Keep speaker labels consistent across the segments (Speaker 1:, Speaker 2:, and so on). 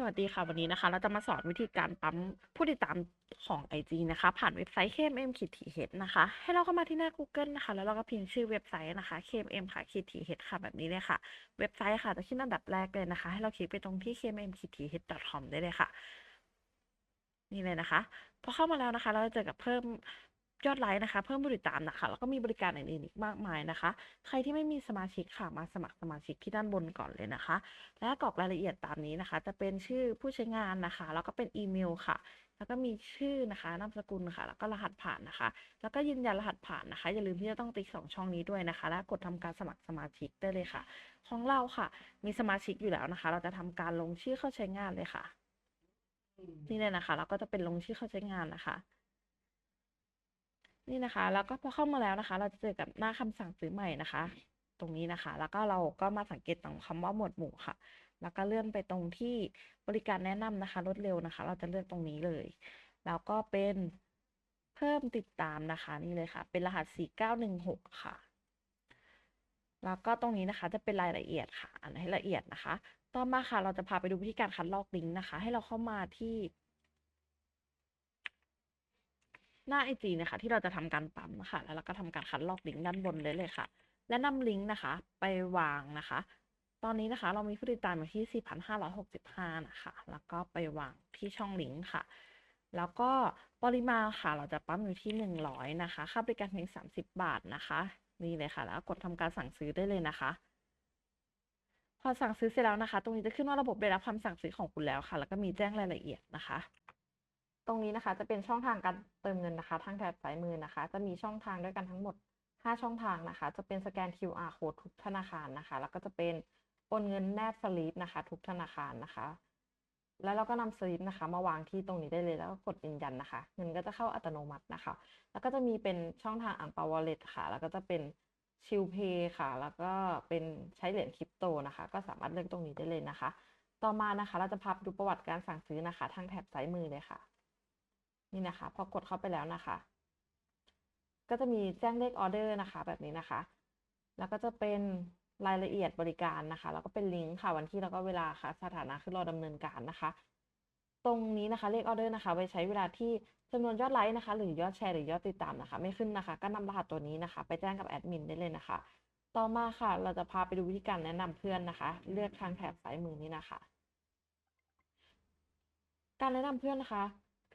Speaker 1: สวัสดีค่ะ วันนี้นะคะ เราจะมาสอนวิธีการปั๊มผู้ติดตามของ IG นะคะ ผ่านเว็บไซต์ KMM ขีดทีเฮดนะคะ ให้เราเข้ามาที่หน้า Google นะคะ แล้วเราก็พิมพ์ชื่อเว็บไซต์นะคะ KMM ค่ะขีดทีเฮดค่ะแบบนี้เลยค่ะ เว็บไซต์ค่ะจะขึ้นอันดับแรกเลยนะคะ ให้เราคลิกไปตรงที่ kmm ขีดทีเฮด com ได้เลยค่ะ นี่เลยนะคะ พอเข้ามาแล้วนะคะ เราจะเจอกับเพิ่ม ยอดไลค์นะคะ เพิ่มผู้ติดตามนะคะ แล้วก็มีบริการอื่นๆอีกมากมายนะคะ ใครที่ไม่มีสมาชิกค่ะมาสมัครสมาชิกที่ด้านบนก่อนเลยนะคะ และกรอกรายละเอียดตามนี้นะคะ จะเป็นชื่อผู้ใช้งานนะคะ แล้วก็เป็นอีเมลค่ะ แล้วก็มีชื่อนะคะนามสกุลค่ะ แล้วก็รหัสผ่านนะคะ แล้วก็ยืนยันรหัสผ่านนะคะ อย่าลืมที่จะต้องติ๊กสองช่องนี้ด้วยนะคะ และกดทำการสมัครสมาชิกได้เลยค่ะ ของเราค่ะ มีสมาชิกอยู่แล้วนะคะ เราจะทำการลงชื่อเข้าใช้งานเลยค่ะ นี่เลยนะคะ เราก็จะเป็นลงชื่อเข้าใช้งานนะคะ นี่นะคะ แล้วก็พอเข้ามาแล้วนะคะ เราจะเจอกับหน้าคำสั่งซื้อใหม่นะคะ ตรงนี้นะคะ แล้วก็เราก็มาสังเกตตรงคำว่าหมวดหมู่ค่ะ แล้วก็เลื่อนไปตรงที่บริการแนะนำนะคะรวดเร็วนะคะ เราจะเลือกตรงนี้เลย แล้วก็เป็นเพิ่มติดตามนะคะนี่เลยค่ะ เป็นรหัส 4916 ค่ะ แล้วก็ตรงนี้นะคะจะเป็นรายละเอียดค่ะอ่านให้ละเอียดนะคะ ต่อมาค่ะเราจะพาไปดูวิธีการคัดลอกลิงก์นะคะ ให้เราเข้ามาที่ หน้าไอจีนะคะ ที่เราจะทำการปั๊มนะคะ แล้วเราก็ทำการคัดลอกลิงก์ด้านบนเลยเลยค่ะ และนำลิงก์นะคะ ไปวางนะคะ ตอนนี้นะคะเรามีผู้ติดตามอยู่ที่ 4,565 นะคะ แล้วก็ไปวางที่ช่องลิงก์ค่ะ แล้วก็ปริมาณค่ะ เราจะปั๊มอยู่ที่ 100 นะคะ ค่าบริการเพียง 30 บาทนะคะ นี่เลยค่ะ แล้วกดทำการสั่งซื้อได้เลยนะคะพอสั่งซื้อเสร็จแล้วนะคะ ตรงนี้จะขึ้นว่าระบบได้รับคำสั่งซื้อของคุณแล้วค่ะ แล้วก็มีแจ้งรายละเอียดนะคะ ตรงนี้นะคะจะเป็นช่องทางการเติมเงินนะคะ ทางแถบซ้ายมือนะคะ จะมีช่องทางด้วยกันทั้งหมด 5 ช่องทางนะคะ จะเป็นสแกน QR code ทุกธนาคารนะคะ แล้วก็จะเป็นโอนเงินแนบสลิปนะคะ ทุกธนาคารนะคะ แล้วเราก็นำสลิปนะคะ มาวางที่ตรงนี้ได้เลยแล้วก็กดยืนยันนะคะ เงินก็จะเข้าอัตโนมัตินะคะ แล้วก็จะมีเป็นช่องทางอ่างเปาวอลเล็ตค่ะ แล้วก็จะเป็นชิลเพย์ค่ะ แล้วก็เป็นใช้เหรียญคริปโตนะคะ ก็สามารถเลือกตรงนี้ได้เลยนะคะ ต่อมานะคะ เราจะพาไปดูประวัติการสั่งซื้อนะคะ ทางแถบซ้ายมือเลยค่ะ นี่นะคะ พอกดเข้าไปแล้วนะคะ ก็จะมีแจ้งเลขออเดอร์นะคะ แบบนี้นะคะ แล้วก็จะเป็นรายละเอียดบริการนะคะ แล้วก็เป็นลิงก์ค่ะวันที่แล้วก็เวลาค่ะ สถานะคือรอดำเนินการนะคะ ตรงนี้นะคะเลขออเดอร์นะคะไว้ใช้เวลาที่จำนวนยอดไลค์นะคะ หรือยอดแชร์หรือยอดติดตามนะคะ ไม่ขึ้นนะคะ ก็นำรหัสตัวนี้นะคะ ไปแจ้งกับแอดมินได้เลยนะคะ ต่อมาค่ะ เราจะพาไปดูวิธีการแนะนำเพื่อนนะคะ เลือกทางแถบซ้ายมือนี้นะคะ การแนะนำเพื่อนนะคะ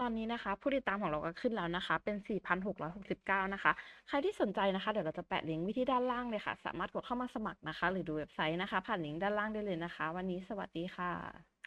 Speaker 1: ตอนนี้นะคะ ผู้ติดตามของเราก็ขึ้นแล้วนะคะ เป็น 4,669 นะคะ ใครที่สนใจนะคะ เดี๋ยวเราจะแปะลิงก์ไว้ที่ด้านล่างเลยค่ะ สามารถกดเข้ามาสมัครนะคะ หรือดูเว็บไซต์นะคะ ผ่านลิงก์ด้านล่างได้เลยนะคะ วันนี้สวัสดีค่ะ